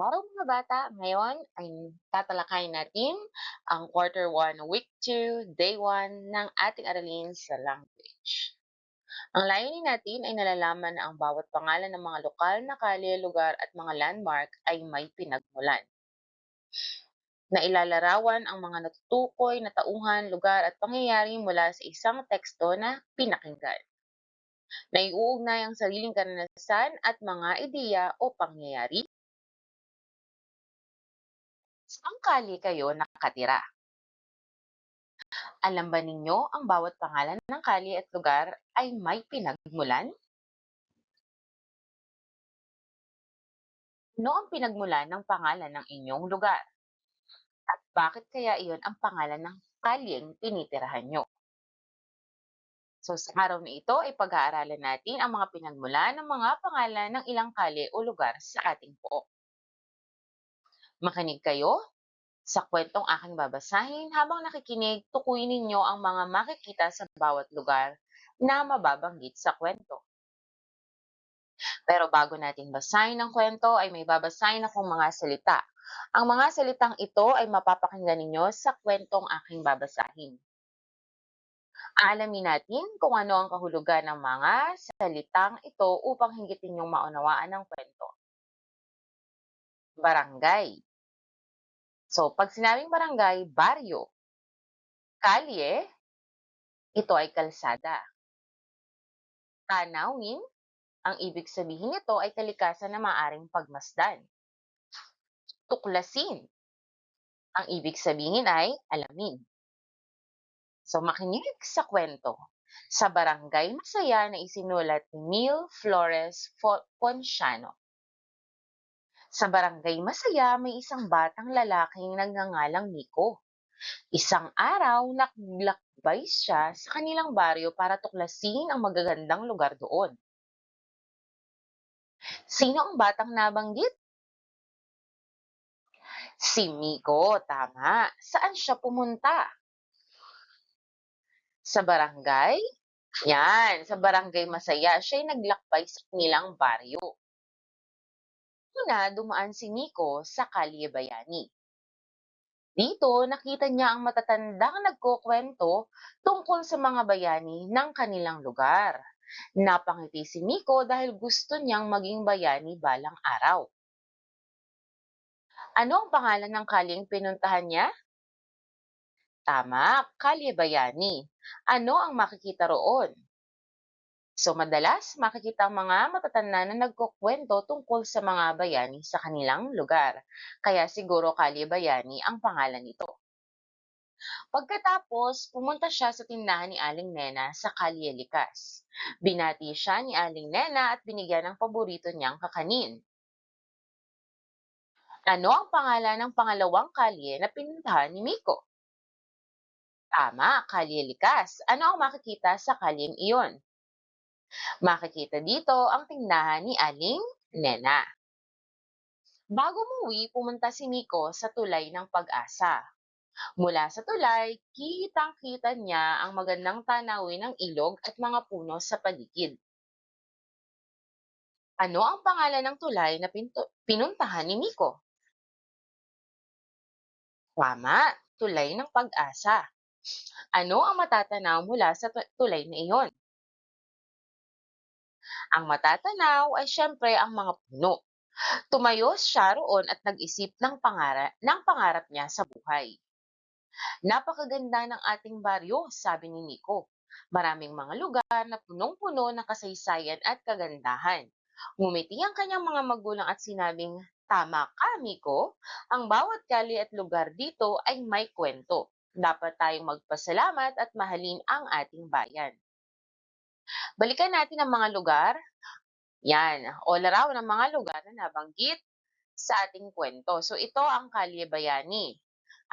Araw mga bata, ngayon ay tatalakayin natin ang quarter 1, week 2, day 1 ng ating aralin sa language. Ang layunin natin ay nalalaman na ang bawat pangalan ng mga lokal na kalye, lugar at mga landmark ay may pinagmulan. Na ilalarawan ang mga natutukoy na tauhan, lugar at pangyayari mula sa isang teksto na pinakinggan. Naiuugnay ang sariling karanasan at mga ideya o pangyayari Saang kalye kayo nakatira? Alam ba ninyo ang bawat pangalan ng kalye at lugar ay may pinagmulan? Ano ang pinagmulan ng pangalan ng inyong lugar? At bakit kaya iyon ang pangalan ng kalyeng tinitirahan nyo? So sa araw na ito ay pag-aaralan natin ang mga pinagmulan ng mga pangalan ng ilang kalye o lugar sa ating pook. Makinig kayo sa kwentong aking babasahin habang nakikinig, tukuyin ninyo ang mga makikita sa bawat lugar na mababanggit sa kwento. Pero bago natin basahin ang kwento ay may babasahin akong mga salita. Ang mga salitang ito ay mapapakinggan ninyo sa kwentong aking babasahin. Alamin natin kung ano ang kahulugan ng mga salitang ito upang higit ninyong maunawaan ang kwento. Barangay So, pag sinabing barangay, baryo. Kalye, ito ay kalsada. Tanawin, ang ibig sabihin nito ay kalikasan na maaring pagmasdan. Tuklasin, ang ibig sabihin ay alamin. So, makinig sa kwento. Sa barangay masaya na isinulat ni Neil Flores Ponciano. Sa barangay Masaya may isang batang lalaking nagngangalang Nico. Isang araw, naglakbay siya sa kanilang baryo para tuklasin ang magagandang lugar doon. Sino ang batang nabanggit? Si Miko, tama. Saan siya pumunta? Sa barangay? Yan, sa barangay Masaya, siya ay naglakbay sa kanilang baryo. Una, dumaan si Nico sa Kalye Bayani. Dito, nakita niya ang matatandang nagkukwento tungkol sa mga bayani ng kanilang lugar. Napangiti si Nico dahil gusto niyang maging bayani balang araw. Ano ang pangalan ng kalyeng pinuntahan niya? Tama, Kalye Bayani. Ano ang makikita roon? So madalas makikita ang mga matatanda na nagkukwento tungkol sa mga bayani sa kanilang lugar. Kaya siguro Kalye Bayani ang pangalan nito. Pagkatapos, pumunta siya sa tindahan ni Aling Nena sa Kalye Likas. Binati siya ni Aling Nena at binigyan ng paborito niyang kakanin. Ano ang pangalan ng pangalawang kalye na pinuntahan ni Miko? Tama, Kalye Likas. Ano ang makikita sa kalyeng iyon? Makikita dito ang tindahan ni Aling Nena. Bago umuwi, pumunta si Nico sa tulay ng pag-asa. Mula sa tulay, kitang-kita niya ang magandang tanawin ng ilog at mga puno sa paligid. Ano ang pangalan ng tulay na pinuntahan ni Nico? Tama, tulay ng pag-asa. Ano ang matatanaw mula sa tulay na iyon? Ang matatanaw ay siyempre ang mga puno. Tumayo siya roon at nag-isip ng pangarap, ng pangarap niya sa buhay. Napakaganda ng ating baryo, sabi ni Nico. Maraming mga lugar na punong-puno ng kasaysayan at kagandahan. Ngumiti ang kanyang mga magulang at sinabing, Tama ka, Miko. Ang bawat kali at lugar dito ay may kwento. Dapat tayong magpasalamat at mahalin ang ating bayan. Balikan natin ang mga lugar. Yan, all around ang mga lugar na nabanggit sa ating kwento. So ito ang Kalye Bayani.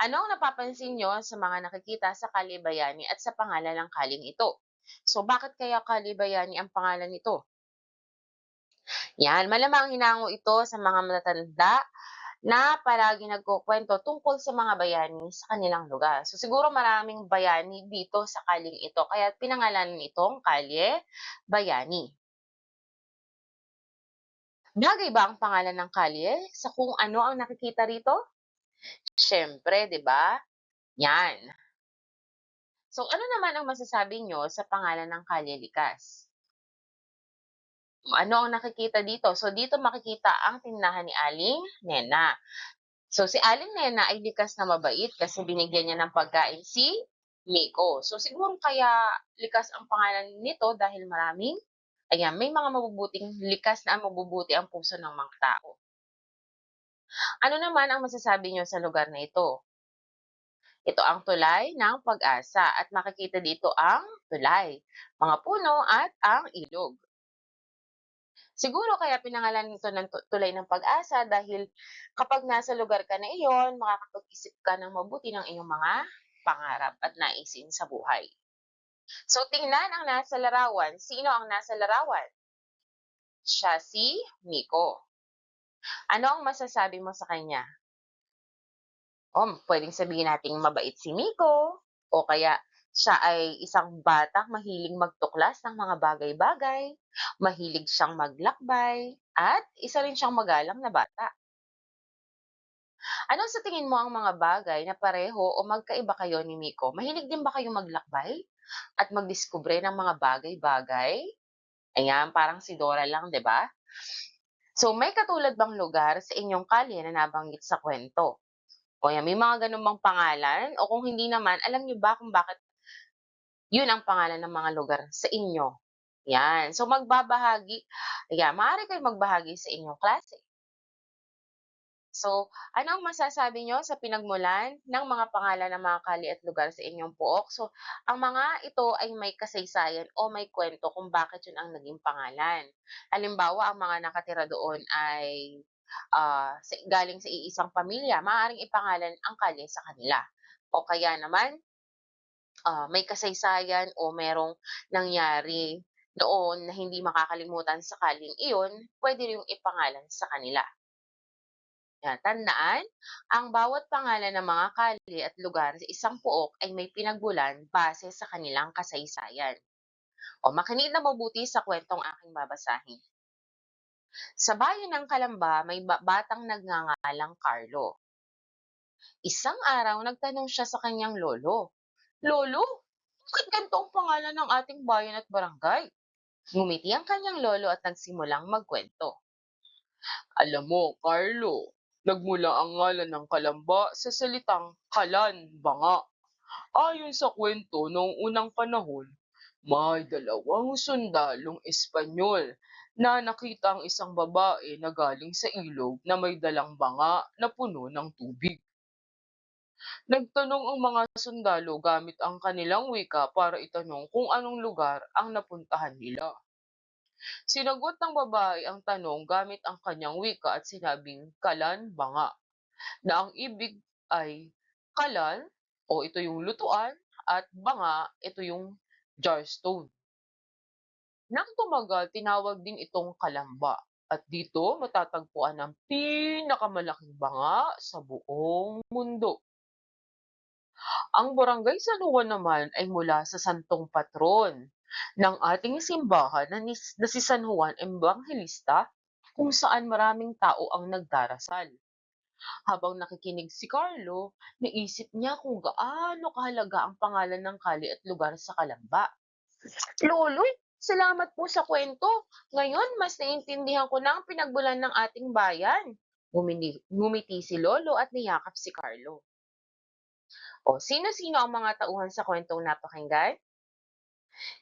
Ano ang napapansin nyo sa mga nakikita sa Kalye Bayani at sa pangalan ng kaling ito? So bakit kaya Kalye Bayani ang pangalan nito? Yan, malamang hinango ito sa mga matatanda na palagi nagkukwento tungkol sa mga bayani sa kanilang lugar. So siguro maraming bayani dito sa kaling ito, kaya pinangalanan itong Kalye Bayani. Bagay ba ang pangalan ng kalye sa kung ano ang nakikita rito? Siyempre, 'di ba? Yan. So, ano naman ang masasabi niyo sa pangalan ng kalye Likas? Ano ang nakikita dito? So, dito makikita ang tindahan ni Aling Nena. So, si Aling Nena ay likas na mabait kasi binigyan niya ng pagkain si Miko. So, siguro kaya likas ang pangalan nito dahil maraming, ayan, may mga mabubuting likas na mabubuti ang puso ng mga tao. Ano naman ang masasabi niyo sa lugar na ito? Ito ang tulay ng pag-asa at makikita dito ang tulay, mga puno at ang ilog. Siguro kaya pinangalan nito ng tu- tulay ng pag-asa dahil kapag nasa lugar ka na iyon, makakapag-isip ka ng mabuti ng iyong mga pangarap at naisin sa buhay. So tingnan ang nasa larawan. Sino ang nasa larawan? Siya si Miko. Ano ang masasabi mo sa kanya? O, pwedeng sabihin nating mabait si Miko o kaya siya ay isang batang mahilig magtuklas ng mga bagay-bagay, mahilig siyang maglakbay, at isa rin siyang magalang na bata. Ano sa tingin mo ang mga bagay na pareho o magkaiba kayo ni Miko? Mahilig din ba kayo maglakbay at magdiskubre ng mga bagay-bagay? Ayan, parang si Dora lang, 'di ba? So, may katulad bang lugar sa inyong kalye na nabanggit sa kwento? O yan, may mga ganun bang pangalan? O kung hindi naman, alam niyo ba kung bakit yun ang pangalan ng mga lugar sa inyo? Yan. So, magbabahagi, ayan, maaari kayo magbahagi sa inyong klase. So, ano ang masasabi nyo sa pinagmulan ng mga pangalan ng mga kali at lugar sa inyong pook? So, ang mga ito ay may kasaysayan o may kwento kung bakit yun ang naging pangalan. Halimbawa, ang mga nakatira doon ay sa, galing sa iisang pamilya, maaaring ipangalan ang kalye sa kanila. O kaya naman, ah, may kasaysayan o merong nangyari noon na hindi makakalimutan sa kaling iyon, pwede rin ipangalan sa kanila. Yan, tandaan, ang bawat pangalan ng mga kalye at lugar sa isang pook ay may pinagbulan base sa kanilang kasaysayan. O makinig na mabuti sa kwentong aking babasahin. Sa bayan ng Kalamba, may ba- batang nagngangalang Carlo. Isang araw, nagtanong siya sa kanyang lolo, Lolo, bakit ganito ang pangalan ng ating bayan at barangay? Ngumiti ang kanyang lolo at nagsimulang magkwento. Alam mo, Carlo, nagmula ang ngalan ng kalamba sa salitang kalan, banga. Ayon sa kwento noong unang panahon, may dalawang sundalong Espanyol na nakita ang isang babae na galing sa ilog na may dalang banga na puno ng tubig. Nagtanong ang mga sundalo gamit ang kanilang wika para itanong kung anong lugar ang napuntahan nila. Sinagot ng babae ang tanong gamit ang kanyang wika at sinabing kalan banga na ang ibig ay kalan o ito yung lutuan at banga ito yung jarstone. Nang tumagal, tinawag din itong kalamba at dito matatagpuan ang pinakamalaking banga sa buong mundo. Ang barangay San Juan naman ay mula sa santong patron ng ating simbahan na, nis- na si San Juan Evangelista kung saan maraming tao ang nagdarasal. Habang nakikinig si Carlo, naisip niya kung gaano kahalaga ang pangalan ng kali at lugar sa Kalamba. Loloy, salamat po sa kwento. Ngayon, mas naiintindihan ko na ang pinagbulan ng ating bayan. Ngumiti, ngumiti si Lolo at niyakap si Carlo. O, sino-sino ang mga tauhan sa kwentong napakinggan?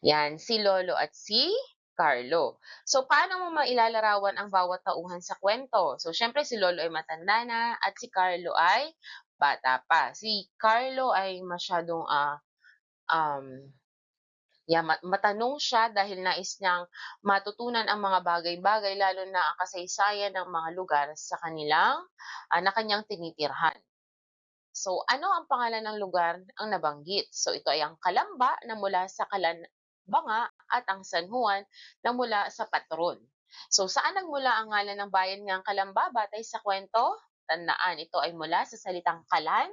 Yan, si Lolo at si Carlo. So, paano mo mailalarawan ang bawat tauhan sa kwento? So, syempre si Lolo ay matanda na at si Carlo ay bata pa. Si Carlo ay masyadong ah, um, yeah, ma- matanong siya dahil nais niyang matutunan ang mga bagay-bagay lalo na ang kasaysayan ng mga lugar sa kanilang ah, na kanyang tinitirhan. So, ano ang pangalan ng lugar ang nabanggit? So, ito ay ang Kalamba na mula sa Kalanbanga at ang San Juan na mula sa Patron. So, saan nagmula ang ngalan ng bayan ng Kalamba batay sa kwento? Tandaan, ito ay mula sa salitang kalan,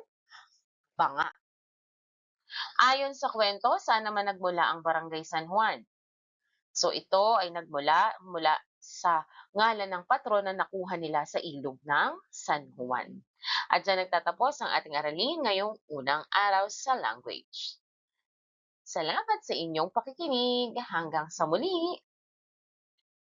banga. Ayon sa kwento, saan naman nagmula ang Barangay San Juan? So, ito ay nagmula mula sa ngalan ng patron na nakuha nila sa ilog ng San Juan. At dyan nagtatapos ang ating aralin ngayong unang araw sa language. Salamat sa inyong pakikinig. Hanggang sa muli!